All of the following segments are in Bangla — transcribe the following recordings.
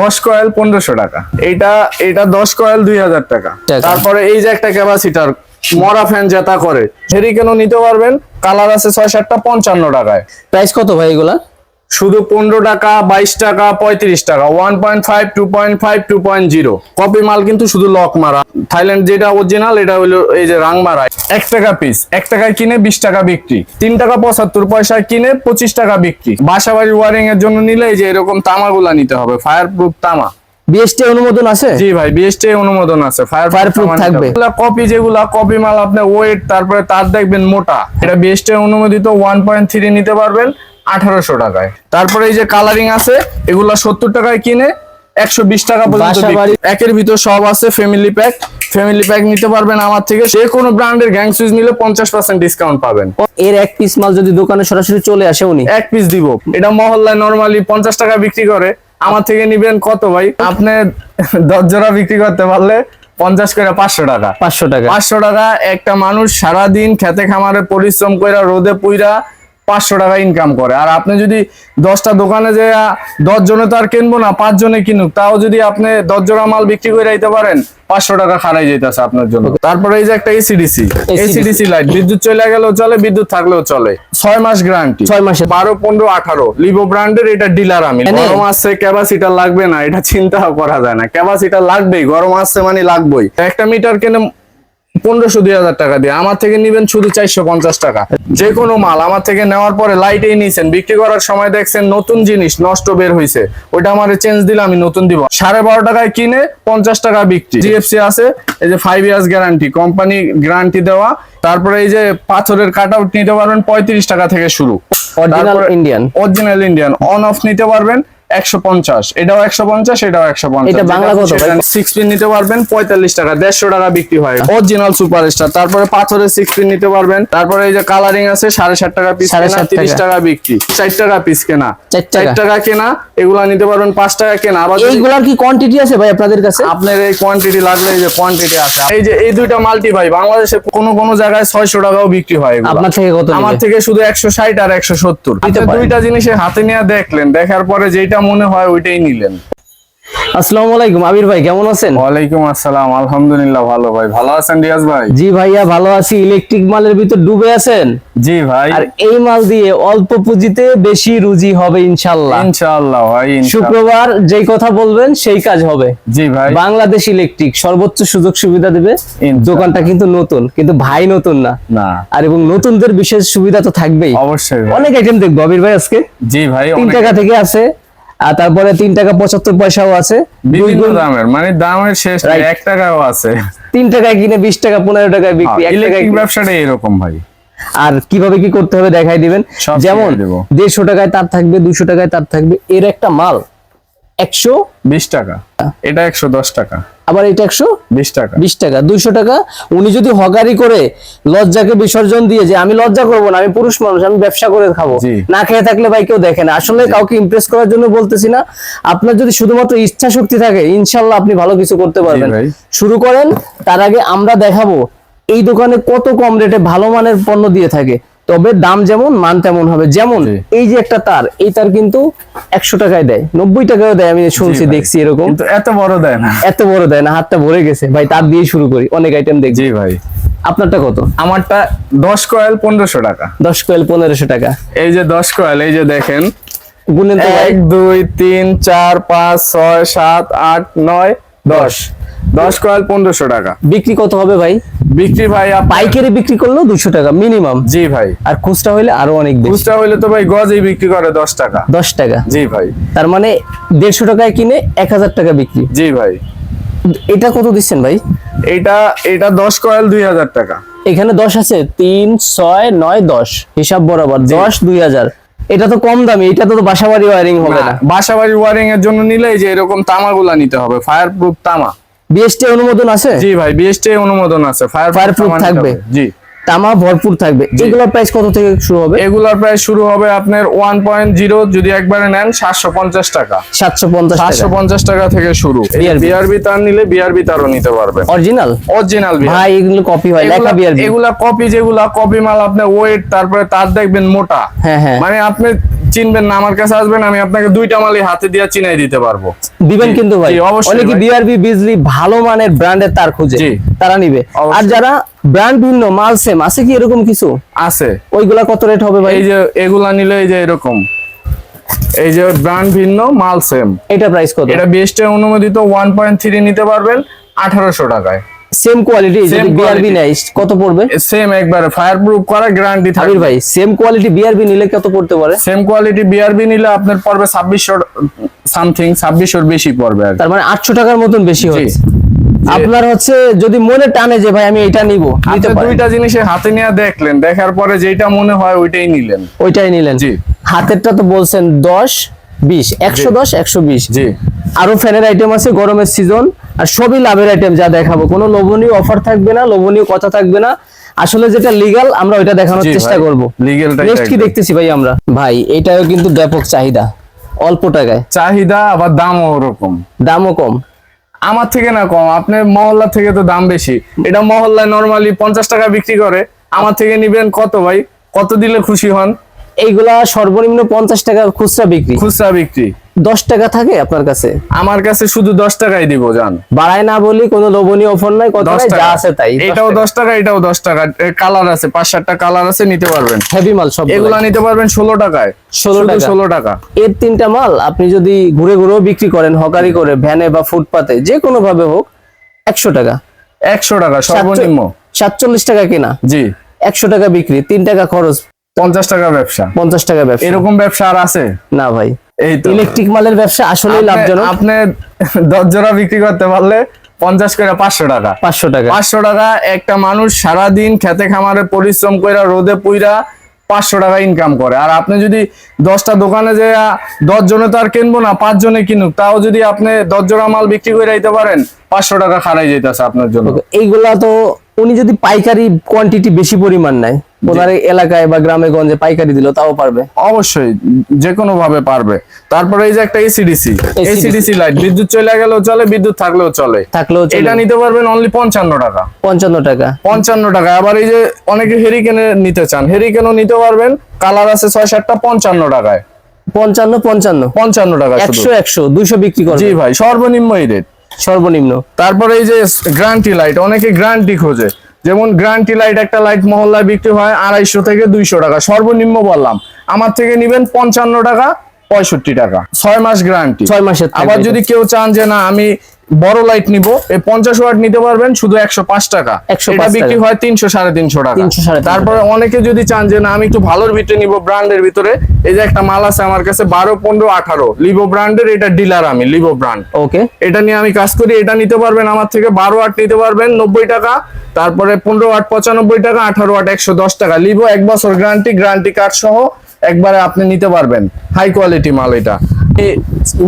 দশ কয়েল পনেরোশো টাকা। এটা এটা দশ কয়েল দুই হাজার টাকা। তারপরে এই যে একটা ক্যাপাসিটার মরা ফ্যান জেতা করে হেরিকেনও নিতে পারবেন? কালার আছে ছয় সাতটা পঞ্চান্ন টাকায়। প্রাইস কত ভাই এগুলা শুধু পনেরো টাকা বাইশ টাকা পঁয়ত্রিশ টাকা। One point five two point five two point zero copy মাল কিন্তু শুধু লক মারা। থাইল্যান্ড যেটা অরিজিনাল এটা হলো এই যে রাং মারা। এক টাকা পিস এক টাকায় কিনে বিশ টাকা বিক্রি। তিন টাকা পঁচাত্তর পয়সায় কিনে পঁচিশ টাকা বিক্রি। বাসা বাড়ি ওয়ারিং এর জন্য নিলে এই যে এরকম তামাগুলা নিতে হবে। ফায়ার প্রুফ তামা বিএসটি অনুমোদন আছে? জি ভাই বিএসটি অনুমোদন আছে। ফায়ার Fireproof থাকবে। কপি যেগুলা কপি মাল আপনার ওয়েট তারপরে তার দেখবেন মোটা। এটা বিএসটি অনুমোদিত ওয়ান পয়েন্ট থ্রি নিতে পারবেন। আঠারোশো টাকায়। তারপরে এই যে কালারিং আছে এগুলা সত্তর টাকায় কিনে একশো বিশ টাকা পর্যন্ত একের ভিতর সব আছে ফ্যামিলি প্যাক ফ্যামিলি প্যাক নিতে পারবেন আমার থেকে। যে কোনো ব্র্যান্ডের গ্যাং সুইচ নিলে পঞ্চাশ পার্সেন্ট ডিসকাউন্ট পাবেন। এর এক পিস মাল যদি দোকানে সরাসরি চলে আসে উনি? এক পিস দিব। এটা মহল্লায় নরমালি পঞ্চাশ টাকা বিক্রি করে। আমার থেকে নিবেন কত ভাই? আপনি দশ জোড়া বিক্রি করতে পারলে পঞ্চাশ করে পাঁচশো টাকা। পাঁচশো টাকা। পাঁচশো টাকা একটা মানুষ সারাদিন খেতে খামারে পরিশ্রম করে রোদে পুইরা পাঁচশো টাকা ইনকাম করে। আর আপনি যদি দশটা দোকানে যে দশ জনে তো আর কিনবো না পাঁচ জনে কিনুক তাও যদি আপনি দশ জোড়া মাল বিক্রি করে আইতে পারেন পাঁচশো টাকা খারাই যেতেছে আপনার জন্য। তারপরে এই যে একটা এসিডিসি এসিডিসি লাইট বিদ্যুৎ চলে গেলেও চলে বিদ্যুৎ থাকলেও চলে। ছয় মাস গ্যারান্টি ছয় মাসে বারো পনেরো আঠারো। লিভো ব্র্যান্ডের এটা ডিলার আমি। গরম আসছে ক্যাপাসিটার লাগবে না এটা চিন্তাও করা যায় না। ক্যাপাসিটার লাগবেই গরম আসছে মানে লাগবেই। একটা মিটার কেনে পনেরোশো দুই হাজার টাকা দিয়ে। আমার থেকে নিবেন শুধু চারশো পঞ্চাশ টাকা। যে কোনো মাল আমার থেকে নেওয়ার পরে লাইটেই নিয়েছেন বিক্রি করার সময় দেখছেন নতুন জিনিস নষ্ট বের হয়েছে ওইটা আমার চেঞ্জ দিলে আমি নতুন দিব। সাড়ে বারো টাকায় কিনে পঞ্চাশ টাকা বিক্রি। জিএফসি আছে এই যে five years guarantee company guarantee দেওয়া। তারপরে এই যে পাথরের কাট আউট নিতে পারবেন পঁয়ত্রিশ টাকা থেকে শুরু। Original Indian original Indian on off নিতে পারবেন। একশো পঞ্চাশ। এটাও একশো পঞ্চাশ এটাও একশো পঞ্চাশ। বাংলা কত সিক্স পিন নিতে পারবেন পঁয়তাল্লিশ টাকা দেড়শো টাকা বিক্রি হয়। অরিজিনাল সুপার স্টার তারপরে পাথরের সিক্স পিন নিতে পারবেন। তারপরে এই যে কালারিং আছে সাড়ে ষাট টাকা পিস সাড়ে তিরিশ টাকা। বিক্রি। চার টাকা পিস কেনা। চার টাকা। কেনা এগুলা নিতে পারবেন পাঁচ টাকা কেনা। আবার এইগুলার কি কোয়ান্টিটি আছে ভাই আপনাদের কাছে? আপনার এই কোয়ান্টিটি লাগলে এই যে কোয়ান্টিটি আছে। এই যে এই দুইটা মাল্টি ভাই বাংলাদেশে কোনো কোনো জায়গায় ছয়শো টাকাও বিক্রি হয় আপনার থেকে কত আমার থেকে শুধু একশো ষাট আর একশো সত্তর। দুইটা জিনিসে হাতে নিয়ে দেখলেন দেখার পরে যেটা মনে হয় ওইটাই নিলেন। আসসালামু আলাইকুম আবির ভাই কেমন আছেন? ওয়ালাইকুম আসসালাম আলহামদুলিল্লাহ ভালো ভাই। ভালো আছেন রিয়াজ ভাই? জি ভাইয়া ভালো আছি। ইলেকট্রিক মালের ভিতর ডুবে আছেন? জি ভাই। আর এই মাল দিয়ে অল্প পুঁজিতে বেশি রুজি হবে ইনশাল্লাহ ইনশাআল্লাহ ভাই শুক্রবার যেই কথা বলবেন সেই কাজ হবে। জি ভাই। বাংলাদেশ ইলেকট্রিক সর্বোচ্চ সুযোগ সুবিধা দেবে। দোকানটা কিন্তু নতুন কিন্তু ভাই নতুন না। না। আর এবং নতুনদের বিশেষ সুবিধা তো থাকবেই। অবশ্যই। অনেক আইটেম দেখব আবির ভাই আজকে। জি ভাই তিন টাকা থেকে আছে। আর তারপরে তিন টাকা পঁচাত্তর পয়সাও আছে। বিভিন্ন দামের মানে দামের শেষ এক টাকাও আছে। তিন টাকায় কিনে বিশ টাকা পনেরো টাকায় বিক্রি এক টাকায় ব্যবসাটা এরকম ভাই। আর কীভাবে কি করতে হবে দেখাই দিবেন? যেমন দেড়শো টাকায় তার থাকবে দুশো টাকায় তার থাকবে এর একটা মাল। একশো বিশ টাকা। এটা একশো দশ টাকা। আবার এটা একশো বিশ টাকা। বিশ টাকা দুইশো টাকা। উনি যদি হগারি করে লজ্জাকে বিসর্জন দিয়ে যে আমি লজ্জা করব না আমি পুরুষ মানুষ আমি ব্যবসা করে খাব। না খেয়ে থাকলে ভাই কেউ দেখে না। আসলে কাউকে ইমপ্রেস করার জন্য বলতেছি না। আপনার যদি শুধুমাত্র ইচ্ছা শক্তি থাকে ইনশাল্লাহ আপনি ভালো কিছু করতে পারবেন। শুরু করেন তার আগে আমরা দেখাবো এই দোকানে কত কম রেটে ভালো মানের পণ্য দিয়ে থাকে। তবে দাম যেমন মান তেমন হবে। যেমন এই যে একটা তার এই তার কিন্তু একশো টাকায় দেয় নব্বই টাকায় দেয় আমি শুনছি দেখছি এরকম। এত বড় দেয় না। এত বড় দেয় না হাতটা ভরে গেছে। ভাই তার দিয়ে শুরু করি অনেক আইটেম দেখছি ভাই। আপনারটা কত? আমারটা দশ কয়েল পনেরোশো টাকা। দশ কয়েল পনেরোশো টাকা। এই যে দশ কয়েল এই যে দেখেন। গুনেন তো এক দুই তিন চার পাঁচ ছয় সাত আট নয় দশ। দশ কয়েল পনেরোশো টাকা। বিক্রি কত হবে ভাই? বিক্রি ভাই পাইকারি বিক্রি করলেও দুশো টাকা মিনিমাম। জি ভাই। আর খুচরা হইলে আরও অনেক বেশি। খুচরা হইলে তো ভাই গজেই বিক্রি করে দশ টাকা। দশ টাকা। জি ভাই। তার মানে দেড়শো টাকায় কিনে এক হাজার টাকা বিক্রি। জি ভাই। এটা কত দিচ্ছেন ভাই? এইটা এটা দশ কয়েল দুই হাজার টাকা। এখানে দশ আছে তিন ছয় নয় দশ। হিসাব বরাবর দশ দুই হাজার। এটা তো কম দামি এটা তো বাসা বাড়ি ওয়ারিং হবে না বাসা বাড়ি ওয়ারিং এর জন্য নিলে এই যে এরকম তামাগুলা নিতে হবে ফায়ার প্রুফ তামা। বিএসটি অনুমোদন আছে? জি ভাই বিএসটি অনুমোদন আছে। ফায়ার Fireproof থাকবে? জি। তামা ভরপুর থাকবে। এগুলোর প্রাইস কত থেকে শুরু হবে? এগুলার প্রায় শুরু হবে আপনার ওয়ান পয়েন্ট জিরো যদি একবারে নেন সাতশো পঞ্চাশ টাকা। সাতশো পঞ্চাশ সাতশো টাকা পঞ্চাশ টাকা থেকে শুরু। বিআরবি তার নিলে বিআরবি তারও নিতে পারবে। অরিজিনাল অরিজিনাল ভাই এগুলো কপি হয় লেখা বিআরবি এগুলা কপি যেগুলা কপি মাল আপনার ওয়েট তারপরে তার দেখবেন মোটা। হ্যাঁ হ্যাঁ। মানে আপনি চিনবেন না আমার কাছে আসবেন আমি আপনাকে দুইটা মালই হাতে দিয়ে চিনাই দিতে পারব। দিবেন কিন্তু ভাই। অনেকে। বিআরবি বিজলি ভালো মানের ব্র্যান্ডের তার খুঁজে তারা নিবে। আর যারা ব্র্যান্ড ভিন্ন মাল সেম আছে কি এরকম কিছু? আছে। ওইগুলা কত রেট হবে ভাই? এই যে এগুলা নিলে এই যে এরকম। এই যে ব্র্যান্ড ভিন্ন মাল সেম এটা প্রাইস কত? এটা বেস্টে অনুমোদিত ওয়ান পয়েন্ট থ্রি নিতে পারবেন আঠারোশো টাকায়। সেম কোয়ালিটি যদি বিআরবি। নেয় কত পড়বে? সেম একবারে ফায়ার প্রুফ করা গ্যারান্টি আবির থাকবে ভাই সেম কোয়ালিটি বিআরবি নিলে কত পড়তে পারে? সেম কোয়ালিটি বিআরবি নিলে আপনার পড়বে ছাব্বিশশো সামথিং ছাব্বিশশোর বেশি পড়বে তার মানে আটশো টাকার মতন বেশি হচ্ছে। আপনার হচ্ছে যদি মনে টানে যে ভাই আমি এটা নিব নিতে পারেন। দুইটা জিনিসে হাতে নিয়ে দেখলেন দেখার পরে যেটা মনে হয় ওইটাই নিলেন। ওইটাই নিলেন। জি। হাতেরটা তো বলছেন দশ বিশ। একশো দশ একশো বিশ। জি। আরও ফ্যানের আইটেম আছে গরমের সিজন আর সবই লাভের আইটেম যা দেখাবো। কোনো লোভনীয় অফার থাকবে না লোভনীয় কথা থাকবে না। আসলে যেটা লিগাল আমরা ওইটা দেখানোর চেষ্টা করব। legalটাই নেক্সট কি দেখতেছি ভাই আমরা? ভাই এটাও কিন্তু ব্যাপক চাহিদা। অল্প টাকায়। চাহিদা আবার দামও ওরকম। দামও কম। আমার থেকে না কম আপনার মহল্লা থেকে তো দাম বেশি। এটা মহল্লায় নরমালি পঞ্চাশ টাকা বিক্রি করে। আমার থেকে নিবেন কত ভাই? কত দিলে খুশি হন? এইগুলা সর্বনিম্ন পঞ্চাশ টাকা খুচরা বিক্রি। খুচরা বিক্রি। দশ টাকা থাকে আপনার কাছে? আমার কাছে শুধু দশ টাকাই দিব জান। বাড়ায় না বলি কোনো লোভনীয় অফার নাই কত যা টাকা। আছে তাই এটাও দশ টাকা এটাও দশ টাকা। কালার আছে পাঁচ সাতটা কালার আছে নিতে পারবেন। হেভি মাল সব এগুলা নিতে পারবেন ষোলো টাকায়। 16 টাকা। ষোলো টাকা। এর তিনটা মাল আপনি যদি ঘুরে ঘুরেও বিক্রি করেন হকারি করে ভ্যানে বা ফুটপাতে যে কোনো ভাবে হোক একশো টাকা। একশো টাকা সর্বনিম্ন। সাতচল্লিশ টাকা কেনা। জি। একশো টাকা বিক্রি তিন টাকা খরচ। পঞ্চাশ টাকা ব্যবসা। পঞ্চাশ টাকা ব্যবসা। এরকম ব্যবসা আর আছে? না ভাই। ইলেকট্রিক মালের ব্যবসা আপনি- লাভজনক। আপনি দশ জোড়া বিক্রি করতে পারলে পঞ্চাশ করে পাঁচশো টাকা। পাঁচশো টাকা। পাঁচশো টাকা একটা মানুষ সারাদিন খেতে খামারে পরিশ্রম কইরা রোদে পুইরা পাঁচশো টাকা ইনকাম করে। আর আপনি যদি দশটা দোকানে যে দশ জনে তো আর কিনবো না পাঁচ জনে কিনুক তাও যদি আপনি দশ জোড়া মাল বিক্রি করে দিতে পারেন পাঁচশো টাকা খারাই যেতেছে আপনার জন্য। এইগুলা তো উনি যদি পাইকারি কোয়ান্টিটি বেশি পরিমাণ নেয় ওনার এলাকায় বা গ্রামে গঞ্জে পাইকারি দিল তাও পারবে। অবশ্যই যে কোনো ভাবে পারবে। তারপরে এই যে একটা এসিডিসি এসিডিসি লাইট বিদ্যুৎ চলে গেলেও চলে বিদ্যুৎ থাকলেও চলে। থাকলেও চলে। এটা নিতে পারবেন অনলি পঞ্চান্ন টাকা। পঞ্চান্ন টাকা। পঞ্চান্ন টাকা। আবার এই যে অনেকে হেরিকেনে নিতে চান হেরিকেনও নিতে পারবেন কালার আছে ছয় সাতটা পঞ্চান্ন টাকায়। পঞ্চান্ন পঞ্চান্ন। পঞ্চান্ন টাকা একশো একশো দুইশো বিক্রি জি করবে ভাই সর্বনিম্ন এই রেট সর্বনিম্ন। তারপরে এই যে গ্রান্টি লাইট অনেকে গ্রান্টি খোঁজে। যেমন গ্রান্টি লাইট একটা লাইট মহল্লায় বিক্রি হয় আড়াইশো থেকে দুইশো টাকা। সর্বনিম্ন বললাম। আমার থেকে নিবেন পঞ্চান্ন টাকা পঁয়ষট্টি টাকা। ছয় মাস গ্রান্টি ছয় মাসের আবার যদি কেউ চান যে না আমি বড় লাইট নিব। এই পঞ্চাশ ওয়াট নিতে পারবেন শুধু একশো পাঁচ টাকা। 105 এটা বিক্রি হয় তিনশো সাড়ে তিনশো টাকা। 300 সাড়ে তিনশো তারপরে অনেকে যদি চান যে না আমি একটু ভালোর ভিতরে নিব ব্র্যান্ডের ভিতরে। এই যে একটা মাল আছে আমার কাছে বারো পনেরো আঠারো। লিভো ব্র্যান্ডের এটা ডিলার আমি লিভো ব্র্যান্ড ওকে এটা নিয়ে আমি কাজ করি এটা নিতে পারবেন আমার থেকে বারো ওয়াট নিতে পারবেন নব্বই টাকা। তারপরে পনেরো ওয়াট পঁচানব্বই টাকা আঠারো ওয়াট একশো দশ টাকা। লিভো এক বছর গ্যারান্টি গ্যারান্টি কার্ড সহ একবারে আপনি নিতে পারবেন। হাই কোয়ালিটি মাল এটা।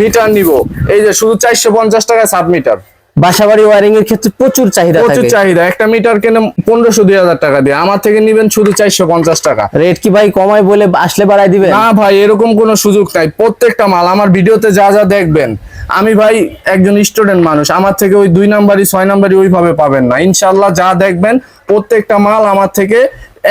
মিটার নিব। এই যে শুধু চারশো পঞ্চাশ টাকা সাব মিটার বাসাবাড়ি ওয়ারিং এর ক্ষেত্রে প্রচুর চাহিদা প্রচুর চাহিদা। একটা মিটার কেনে পনেরোশো দুই হাজার টাকা দিয়ে। আমার থেকে নিবেন শুধু চারশো পঞ্চাশ টাকা। রেট কি ভাই কমায় বলে আসলে বাড়াই দিবেন? না ভাই এরকম কোনো সুযোগ নাই। প্রত্যেকটা মাল আমার ভিডিওতে যা যা দেখবেন। আমি ভাই একজন স্টুডেন্ট মানুষ। আমার থেকে ওই দুই নাম্বারই ছয় নাম্বারই ওইভাবে পাবেন না। ইনশাল্লাহ যা দেখবেন প্রত্যেকটা মাল আমার থেকে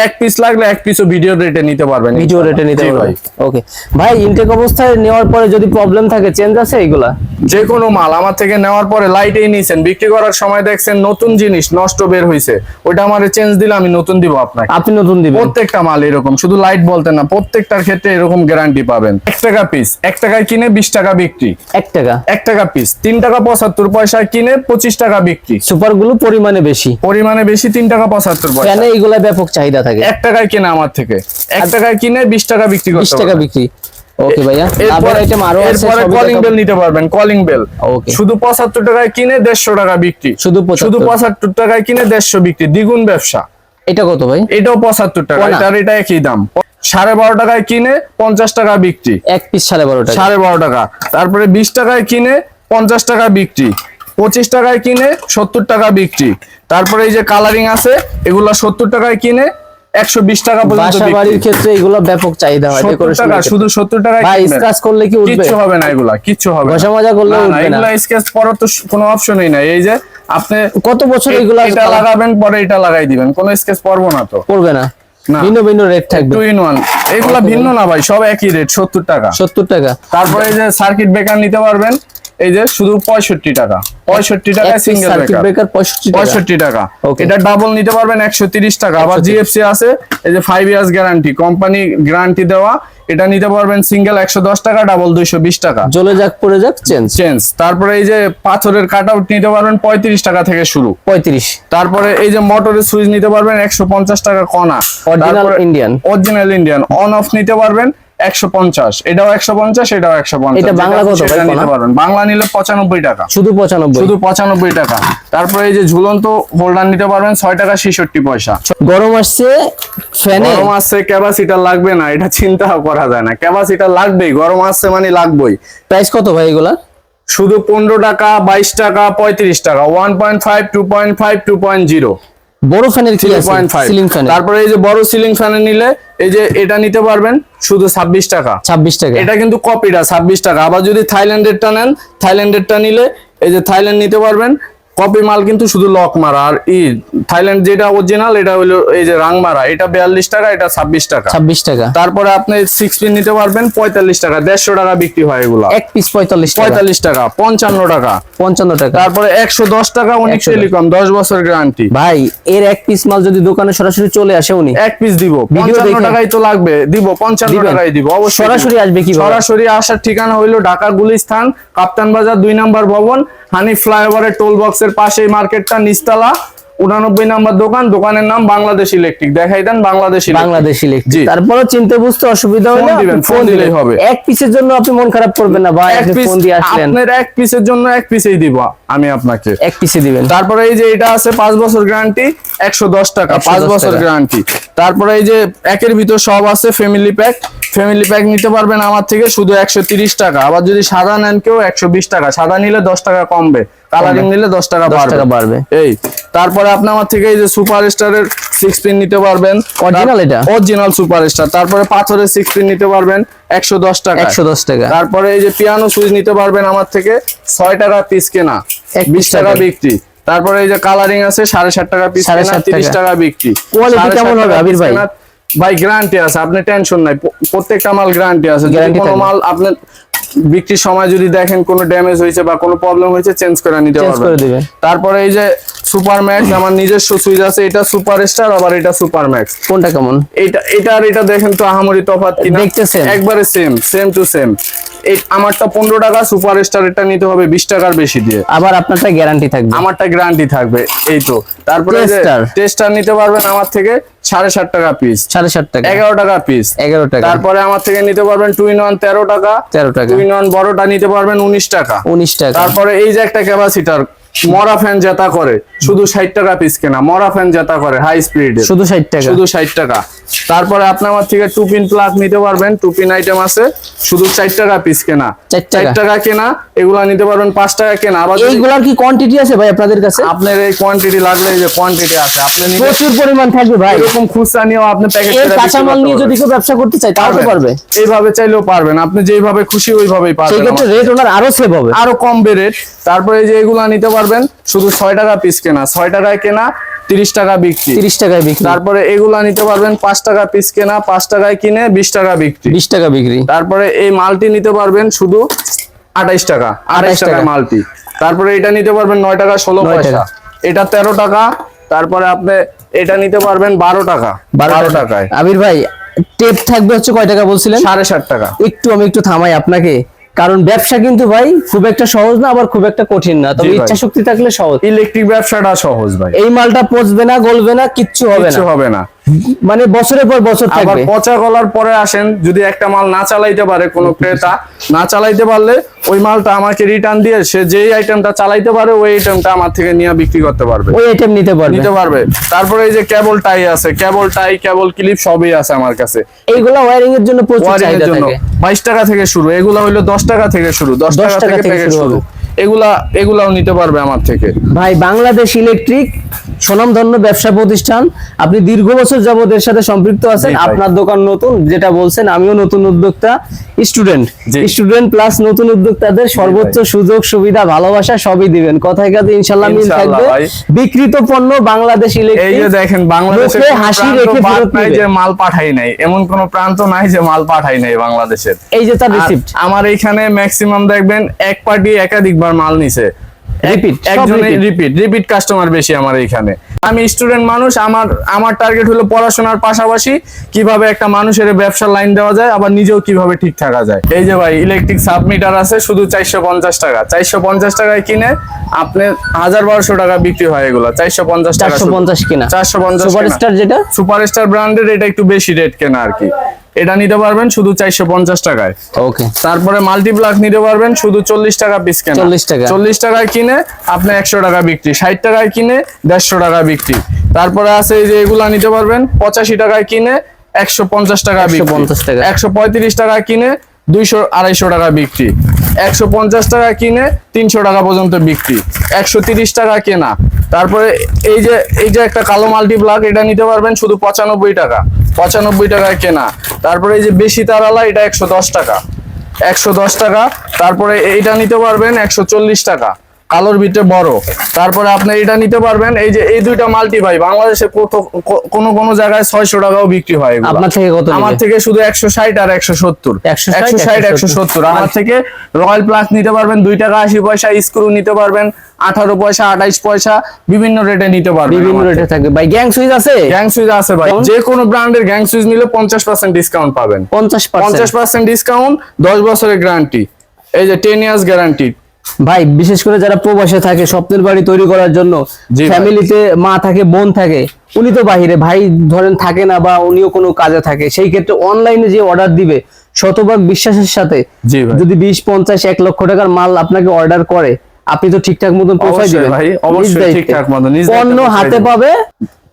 এক পিস লাগলে এক পিসও ভিডিও রেটে নিতে পারবেন ভিডিও রেটে নিতে পারবেন। ওকে ভাই ইনটেক অবস্থায় নেওয়ার পরে যদি প্রবলেম থাকে চেঞ্জ আছে এগুলা? যে কোনো মাল আমার থেকে নেওয়ার পরে লাইটেই নিয়েছেন বিক্রি করার সময় দেখছেন নতুন জিনিস নষ্ট বের হয়েছে ওইটা আমার চেঞ্জ দিলে আমি নতুন দিব আপনাকে। আপনি নতুন দিবেন। প্রত্যেকটা মাল এরকম শুধু লাইট বলতে না প্রত্যেকটার ক্ষেত্রে এরকম গ্যারান্টি পাবেন। এক টাকা পিস এক টাকায় কিনে বিশ টাকা বিক্রি। এক টাকা? এক টাকা পিস তিন টাকা পঁচাত্তর পয়সায় কিনে পঁচিশ টাকা বিক্রি। সুপারগুলো পরিমাণে বেশি। পরিমাণে বেশি তিন টাকা পঁচাত্তর পয়সা। ফ্যানে এগুলা ব্যাপক চাহিদা থাকে। এক টাকায় কিনে আমার থেকে। এক টাকায় কিনে বিশ টাকা বিক্রি করতে টাকা বিক্রি। ওকে ভাইয়া। লাভের আইটেম আরও আছে এরপরে কলিং বেল নিতে পারবেন কলিং বেল Okay. শুধু পঁচাত্তর টাকায় কিনে দেড়শো টাকা বিক্রি। শুধু শুধু পঁচাত্তর টাকায় কিনে দেড়শো বিক্রি। দ্বিগুণ ব্যবসা। এটা কত ভাই? এটাও পঁচাত্তর টাকা। এটার এটা একই দাম। সাড়ে বারো টাকায় কিনে পঞ্চাশ টাকা বিক্রি। এক পিস সাড়ে বারো টাকা। সাড়ে বারো টাকা। তারপরে বিশ টাকায় কিনে পঞ্চাশ টাকা বিক্রি। পঁচিশ টাকায় কিনে সত্তর টাকা বিক্রি। তারপরে এই যে কালারিং আছে এগুলা সত্তর টাকায় কিনে একশো বিশ টাকা পর্যন্ত। বাড়ির ক্ষেত্রে এগুলো ব্যাপক চাহিদা হয় টাকা শুধু সত্তর টাকায় ভাই। করলে কি উঠবে? কিচ্ছু হবে না এগুলা কিচ্ছু হবে ঘষা মাজা করলে উঠবে না। এগুলা স্কেচ পরার তো কোনো অপশনই নাই। এই যে আপনি কত বছর এগুলা এটা লাগাবেন পরে এটা লাগাই দিবেন। কোনো স্কেচ পরবো না তো। করবে না। না। ভিন্ন ভিন্ন রেট থাকবে। টু ইন ওয়ান এগুলা ভিন্ন না ভাই সব একই রেট সত্তর টাকা। সত্তর টাকা। তারপরে এই যে সার্কিট ব্রেকার নিতে পারবেন। এই যে শুধু পঁয়ষট্টি টাকা। পঁয়ষট্টি টাকা সিঙ্গেল ব্রেকার পঁয়ষট্টি টাকা। এটা ডাবল নিতে পারবেন একশো তিরিশ টাকা। আবার জিএফসি আছে এই যে five years guarantee company guarantee দেওয়া। এটা নিতে পারবেন সিঙ্গেল একশো দশ টাকা ডাবল দুইশো বিশ টাকা। জ্বলে যাক পড়ে যাক চেঞ্জ চেঞ্জ তারপরে এই যে পাথরের কাট আউট নিতে পারবেন পঁয়ত্রিশ টাকা থেকে শুরু। পঁয়ত্রিশ। তারপরে এই যে মোটরের সুইচ নিতে পারবেন একশো পঞ্চাশ টাকা কণা। Original Indian original Indian on off নিতে পারবেন একশো পঞ্চাশ। এটাও একশো পঞ্চাশ এটাও একশো পঞ্চাশ। এটা বাংলা কত ভাই নিতে পারবেন। বাংলা নিলে পঁচানব্বই টাকা। শুধু শুধু পঁচানব্বই টাকা। তারপরে এই যে ঝুলন্ত হোল্ডার নিতে পারবেন ছয় টাকা ছেষট্টি পয়সা। গরম আসছে ফ্যানে গরম আসছে ক্যাপাসিটার লাগবে না এটা চিন্তা করা যায় না। ক্যাপাসিটার লাগবেই গরম আসছে মানে লাগবেই। প্রাইস কত ভাই এগুলা? শুধু পনেরো টাকা বাইশ টাকা পঁয়ত্রিশ টাকা। One point five two point five two point zero বড় ফ্যানের কি আছে সিলিং ফ্যান তারপরে এই যে বড় সিলিং ফ্যানে নিলে এই যে এটা নিতে পারবেন শুধু ছাব্বিশ টাকা। ছাব্বিশ টাকা। এটা কিন্তু কপিটা ছাব্বিশ টাকা। আবার যদি থাইল্যান্ডেরটা নেন থাইল্যান্ডেরটা নিলে এই যে থাইল্যান্ড নিতে পারবেন কপি মাল কিন্তু শুধু লক মারা আর ই থাইল্যান্ড যেটা অরিজিনাল এটা হলো এই যে রাং মারা এটা বিয়াল্লিশ টাকা এটা ছাব্বিশ টাকা। ছাব্বিশ টাকা। তারপরে আপনি সিক্স পিন নিতে পারবেন পঁয়তাল্লিশ টাকা দেড়শো টাকা বিক্রি হয় এগুলো। এক পিস পঁয়তাল্লিশ টাকা। পঁয়তাল্লিশ টাকা পঞ্চান্ন টাকা। পঞ্চান্ন টাকা। তারপরে একশো দশ টাকা 110 টেলিকম দশ বছর গ্যারান্টি ভাই এর এক পিস মাল যদি দোকানে সরাসরি চলে আসে উনি? এক পিস দিব। পঞ্চান্ন টাকাই তো লাগবে দিব পঞ্চান্ন? টাকাই দিব অবশ্যই সরাসরি আসবে কি সরাসরি আসার ঠিকানা হইল ঢাকা গুলিস্তান কাপ্তান বাজার দুই নাম্বার ভবন হানি ফ্লাইওভারের টোল বক্সের পাশেই মার্কেটটা নিচতলা। উনানব্বই নাম্বার দোকান দোকানের নাম বাংলাদেশ ইলেকট্রিক। দেখাই দেন বাংলাদেশ। বাংলাদেশ ইলেকট্রিক। তারপরে চিনতে বুঝতে অসুবিধা হলে ফোন দিবেন, ফোন দিলেই হবে। এক পিসের জন্য আপনি মন খারাপ করবেন না ভাই ফোন দিয়ে আসলেন। আপনার এক পিসের জন্য এক পিসেই দিব আমি আপনাকে। এক পিসে দিবেন। তারপরে এই যে এটা আছে পাঁচ বছর গ্যারান্টি একশো দশ টাকা 110 পাঁচ বছর গ্যারান্টি। তারপরে এই যে একের ভিতর সব আছে ফ্যামিলি প্যাক ফ্যামিলি প্যাক নিতে পারবেন আমার থেকে শুধু একশো তিরিশ টাকা। আবার যদি সাদা নেন কেউ একশো বিশ টাকা। সাদা নিলে দশ টাকা কমবে। কালারিং নিলে দশ টাকা 10 টাকা বাড়বে। এই তারপরে আপনি আমার থেকে এই যে সুপার স্টারের সিক্স পিন নিতে পারবেন। Original এটা? অরিজিনাল সুপার স্টার তারপরে পাথরের সিক্স পিন নিতে পারবেন একশো দশ টাকা। একশো দশ টাকা। তারপরে এই যে পিয়ানো সুইচ নিতে পারবেন আমার থেকে ছয় টাকা পিস কেনা। এক বিশ piece টাকা টাকায়। বিক্রি। তারপরে এই যে কালারিং আছে সাড়ে ষাট টাকা পিস সাড়ে কেনা ষাট তিরিশ টাকা। বিক্রি। ষাট কেমন হবে আবির ভাই? ভাই গ্যারান্টি আছে আপনি টেনশন নাই। প্রত্যেকটা মাল গ্যারান্টি আছে। যদি কোনো মাল আপনার বিক্রির সময় যদি দেখেন কোনো ড্যামেজ হয়েছে বা কোনো প্রবলেম হয়েছে চেঞ্জ করে নিতে পারবেন। তারপরে এই যে সুপার ম্যাক্স আমার নিজস্ব সুইচ আছে এটা সুপার স্টার আবার এটা সুপার ম্যাক্স কোনটা কেমন? এটা এটা আর এটা দেখেন তো আহামরি তফাৎ কিনা। দেখতে same। একবারে সেম সেম টু সেম এই আমারটা পনেরো টাকা সুপার স্টার এটা নিতে হবে বিশ টাকার বেশি দিয়ে। আবার আপনারটা গ্যারান্টি থাকবে। আমারটা গ্যারান্টি থাকবে এই তো। তারপরে। টেস্টার নিতে পারবেন আমার থেকে সাড়ে ষাট টাকা পিস সাড়ে ষাট টাকা। এগারো টাকা পিস এগারো টাকা। তারপরে আমার থেকে নিতে পারবেন টু ইন ওয়ান তেরো টাকা। তেরো টাকা। টু ইন ওয়ান বড়টা নিতে পারবেন উনিশ টাকা। উনিশ টাকা। তারপরে এই যে একটা ক্যাপাসিটার মরা ফ্যান জেতা করে। শুধু ষাট টাকা পিস কেনা মরা ফ্যান জেতা করে হাই স্পিড শুধু ষাট টাকা। শুধু ষাট টাকা। তারপরে আপনি আমার থেকে টু পিন প্লাগ নিতে পারবেন টু পিন আইটেম আছে শুধু চার টাকা পিস কেনা। চার টাকা। কেনা এগুলা নিতে পারবেন পাঁচ টাকা কেনা। আবার এইগুলার কি কোয়ান্টিটি আছে ভাই আপনাদের কাছে? আপনার এই কোয়ান্টিটি লাগলে যে কোয়ান্টিটি আছে আপনি প্রচুর পরিমাণ থাকবে ভাই। এরকম খুচরা নিয়েও আপনি প্যাকেট এর কাঁচামাল নিয়ে যদি কেউ ব্যবসা করতে চায় তাও তো পারবে। এইভাবে চাইলেও পারবেন। আপনি যেইভাবে খুশি ওইভাবেই পারবেন সেক্ষেত্রে রেট ওনার আরও সেভ হবে। আরও কমবে রেট তারপরে এই যে এগুলা নিতে পারবেন শুধু ছয় টাকা পিস কেনা। ছয় টাকায় কেনা তিরিশ টাকা বিক্রি। তিরিশ টাকায় বিক্রি। তারপরে এগুলা নিতে পারবেন পাঁচ টাকা পিস কেনা পাঁচ টাকায় কিনে বিশ টাকা বিক্রি। বিশ টাকা বিক্রি। তারপরে এই মালটি নিতে পারবেন শুধু আঠাইশ টাকা আঠাইশ টাকা। মালটি। তারপরে এটা নিতে পারবেন নয় টাকা ষোলো পয়সা। এটা তেরো টাকা তারপরে আপনি এটা নিতে পারবেন বারো টাকা। বারো টাকায়। আবির ভাই টেপ থাকবে হচ্ছে কয় টাকা বলছিলেন? সাড়ে ষাট টাকা। একটু আমি একটু থামাই আপনাকে। কারণ ব্যবসা কিন্তু ভাই খুব একটা সহজ না আবার খুব একটা কঠিন না। তবে ইচ্ছা শক্তি থাকলে সহজ। ইলেকট্রিক ব্যবসাটা সহজ ভাই। এই মালটা পচবে না গলবে না কিচ্ছু হবে না। হবে না। মানে বছরের পর বছর আবার থাকবে। পচা গলার পরে আসেন যদি একটা মাল না চালাইতে পারে কোনো ক্রেতা না চালাইতে পারলে ওই মালটা আমাকে রিটার্ন দিয়ে সে যেই আইটেমটা চালাইতে পারে ওই আইটেমটা আমার থেকে নিয়ে বিক্রি করতে পারবে। ওই আইটেম নিতে পারবে। নিতে পারবে। তারপরে এই যে কেবল টাই আছে কেবল টাই কেবল ক্লিপ সবই আছে আমার কাছে। এইগুলা ওয়্যারিং এর জন্য প্রচুর চাহিদা জন্য। থাকে। বাইশ টাকা থেকে শুরু এগুলা হইল দশ টাকা থেকে শুরু দশ 10 টাকা থেকে প্যাকেট শুরু এগুলা এগুলাও নিতে পারবে আমার থেকে। ভাই বাংলাদেশ ইলেকট্রিক স্বনামধন্য ব্যবসা প্রতিষ্ঠান। আপনি দীর্ঘ বছর যাবত এর সাথে সম্পৃক্ত আছেন। আপনার দোকান নতুন যেটা বলছেন আমিও নতুন উদ্যোক্তা স্টুডেন্ট। স্টুডেন্ট প্লাস নতুন উদ্যোক্তাদের সর্বোচ্চ সুযোগ সুবিধা ভালোবাসা সবই দিবেন। কথায় কাজে ইনশাল্লাহ মিল থাকবে। বিকৃত পণ্য বাংলাদেশ এই যে দেখেন বাংলাদেশে হাসি রেখে ফেরত নাই যে মাল পাঠাই নাই। এমন কোন প্রান্ত নাই যে মাল পাঠাই নাই বাংলাদেশের। এই যে তার রিসিপ্ট আমার এইখানে ম্যাক্সিমাম দেখবেন এক পার্টি একাধিকবার মাল নিছে। সব একজনে রিপিট রিপিট কাস্টমার বেশি আমার এইখানে আমি স্টুডেন্ট মানুষ আমার আমার টার্গেট হলো পড়াশোনার পাশাপাশি কীভাবে একটা মানুষের ব্যবসার লাইন দেওয়া যায় আবার নিজেও কীভাবে ঠিক থাকা যায়। এই যে ভাই ইলেকট্রিক সাবমিটার আছে শুধু চারশো পঞ্চাশ টাকা। চারশো পঞ্চাশ টাকায় কিনে আপনি হাজার বারোশো টাকা বিক্রি হয় এগুলো। চারশো পঞ্চাশ টাকা চারশো পঞ্চাশ কিনা। চারশো পঞ্চাশ সুপারস্টার যেটা? সুপারস্টার ব্র্যান্ডের এটা একটু বেশি রেট কেনা আর কি। এটা নিতে পারবেন শুধু চারশো পঞ্চাশ টাকায়। ওকে। তারপরে মাল্টিপ্লাক নিতে পারবেন শুধু চল্লিশ টাকা পিস কেন। 40 টাকা। চল্লিশ টাকায় কিনে আপনি একশো টাকা বিক্রি ষাট টাকায় কিনে দেড়শো টাকা বিক্রি। তারপরে আছে এই যে এগুলা নিতে পারবেন পঁচাশি টাকায় কিনে একশো পঞ্চাশ টাকা বিক্রি। 150 টাকা। একশো পঁয়ত্রিশ টাকা কিনে দুইশো আড়াইশো টাকা বিক্রি। একশো পঞ্চাশ টাকা কিনে তিনশো টাকা পর্যন্ত বিক্রি। একশো তিরিশ টাকা কেনা। তারপরে এই যে এই যে একটা কালো মাল্টি ব্লাক এটা নিতে পারবেন শুধু পঁচানব্বই টাকা। পঁচানব্বই টাকায় কেনা। তারপরে এই যে বেশি তারালা, এটা একশো দশ টাকা। একশো দশ টাকা। তারপরে এইটা নিতে পারবেন একশো চল্লিশ টাকা। কালোর ভিতরে বড়। তারপরে আপনি এটা নিতে পারবেন এই যে এই দুইটা মাল্টি ভাই বাংলাদেশে কত- কোন কোনো জায়গায় ছয়শো টাকাও বিক্রি হয় এগুলা। আপনার থেকে কত আমার থেকে শুধু একশো ষাট আর একশো সত্তর। 160, একশো ষাট একশো সত্তর। আমার থেকে রয়্যাল প্লাস নিতে পারবেন দুই টাকা আশি পয়সা স্ক্রু নিতে পারবেন আঠারো পয়সা আঠাইশ পয়সা বিভিন্ন রেটে নিতে পারবেন বিভিন্ন রেটে থাকবে। ভাই গ্যাং সুইচ আছে? গ্যাং সুইচ আছে ভাই? যে কোনো ব্র্যান্ডের গ্যাং সুইচ নিলে পঞ্চাশ পার্সেন্ট ডিসকাউন্ট পাবেন। পঞ্চাশ পঞ্চাশ পার্সেন্ট পার্সেন্ট ডিসকাউন্ট দশ বছরের গ্যারান্টি এই যে টেন ইয়ার্স গ্যারান্টি ভাই বিশেষ করে যারা প্রবাসে থাকে স্বপ্নের বাড়ি তৈরি করার জন্য ফ্যামিলিতে মা থাকে বোন থাকে উনি তো বাহিরে। ভাই ধরেন থাকে না বা উনিও কোনো কাজে থাকে সেই ক্ষেত্রে অনলাইনে যে অর্ডার দিবে শতভাগ বিশ্বাসের সাথে যদি বিশ পঞ্চাশ এক লক্ষ টাকার মাল আপনাকে অর্ডার করে আপনি তো ঠিকঠাক মতন পৌঁছাই দিবেন। ভাই, অবশ্যই ঠিকঠাক মতো, নিজ পণ্য হাতে পাবে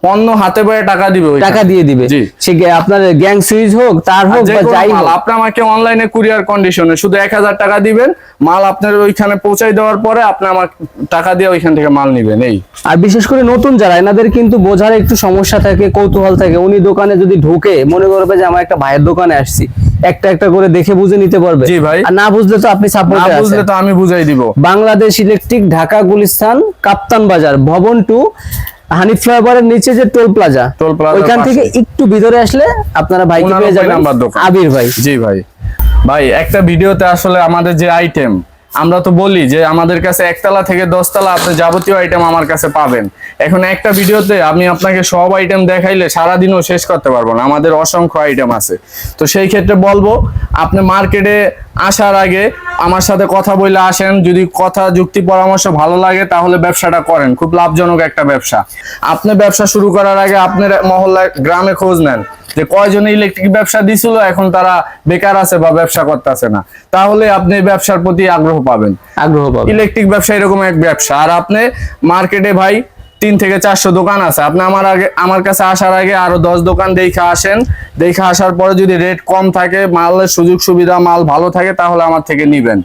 পণ্য হাতে পায়ে টাকা দিবে। টাকা দিয়ে দিবে। সে আপনার গ্যাং সুইচ হোক তার হোক বা যাই হোক। আপনি আমাকে অনলাইনে কুরিয়ার কন্ডিশনে শুধু এক হাজার টাকা দিবেন মাল আপনার ওইখানে পৌঁছাই দেওয়ার পরে আপনি আমার টাকা দিয়ে ওইখান থেকে মাল নিবেন এই। আর বিশেষ করে নতুন যারা এনাদের কিন্তু বোঝার একটু সমস্যা থাকে কৌতূহল থাকে। উনি দোকানে যদি ঢুকে মনে করবে যে আমার একটা ভাইয়ের দোকানে আসছি। একটা একটা করে দেখে বুঝে নিতে পারবে। জি ভাই। আর না বুঝলে তো আপনি না বুঝলে তো আমি বুঝাই দিব। বাংলাদেশ ইলেকট্রিক ঢাকা গুলিস্তান কাপ্তান বাজার ভবন টু হানি ফ্লাইওভারের নিচে যে টোল প্লাজা টোল প্লাজা ওইখান থেকে একটু ভিতরে আসলে আপনারা ভাইকে পেয়ে যাবেন দোকান। আবির ভাই। জি ভাই। ভাই একটা ভিডিওতে আসলে আমাদের যে আইটেম আমরা তো বলি যে আমাদের কাছে একতলা থেকে দশতলা আপনি যাবতীয় আইটেম আমার কাছে পাবেন। এখন একটা ভিডিওতে আমি আপনাকে সব আইটেম দেখাইলে সারাদিনও শেষ করতে পারব না। আমাদের অসংখ্য আইটেম আছে। তো সেই ক্ষেত্রে বলব, আপনি মার্কেটে আসার আগে আমার সাথে কথা বলে আসেন। যদি কথা, যুক্তি, পরামর্শ ভালো লাগে তাহলে ব্যবসাটা করেন। খুব লাভজনক একটা ব্যবসা। আপনি ব্যবসা শুরু করার আগে আপনার মহল্লায় গ্রামে খোঁজ নেন। যে কয়জনে ইলেকট্রিক ব্যবসা দিছিল এখন তারা বেকার আছে বা ব্যবসা করতেছে না। তাহলে আপনি ব্যবসার প্রতি আগ্রহ পাবেন। আগ্রহ পাবে ইলেকট্রিক ব্যবসা এরকম এক ব্যবসা। আর আপনি মার্কেটে ভাই তিন থেকে চারশো দোকান আছে। আপনি আমার আগে আমার কাছে আসার আগে আরও দশ দোকান দেখে আসেন। দেখে আসার পরে যদি রেট কম থাকে মালের সুযোগ সুবিধা মাল ভালো থাকে তাহলে আমার থেকে নিবেন।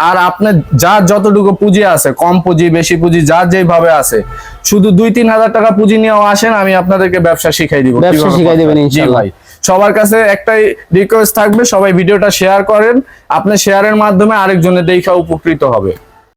আর আপনার যার যতটুকু পুঁজি আছে কম পুঁজি বেশি পুঁজি যার যেভাবে আছে শুধু দুই তিন হাজার টাকা পুঁজি নিয়েও আসেন আমি আপনাদেরকে ব্যবসা শিখাই দিব ব্যবসা শিখাই দিবেন। ভাই সবার কাছে একটাই রিকোয়েস্ট থাকবে সবাই ভিডিওটা শেয়ার করেন আপনি শেয়ারের মাধ্যমে আরেকজনের দেখা উপকৃত হবে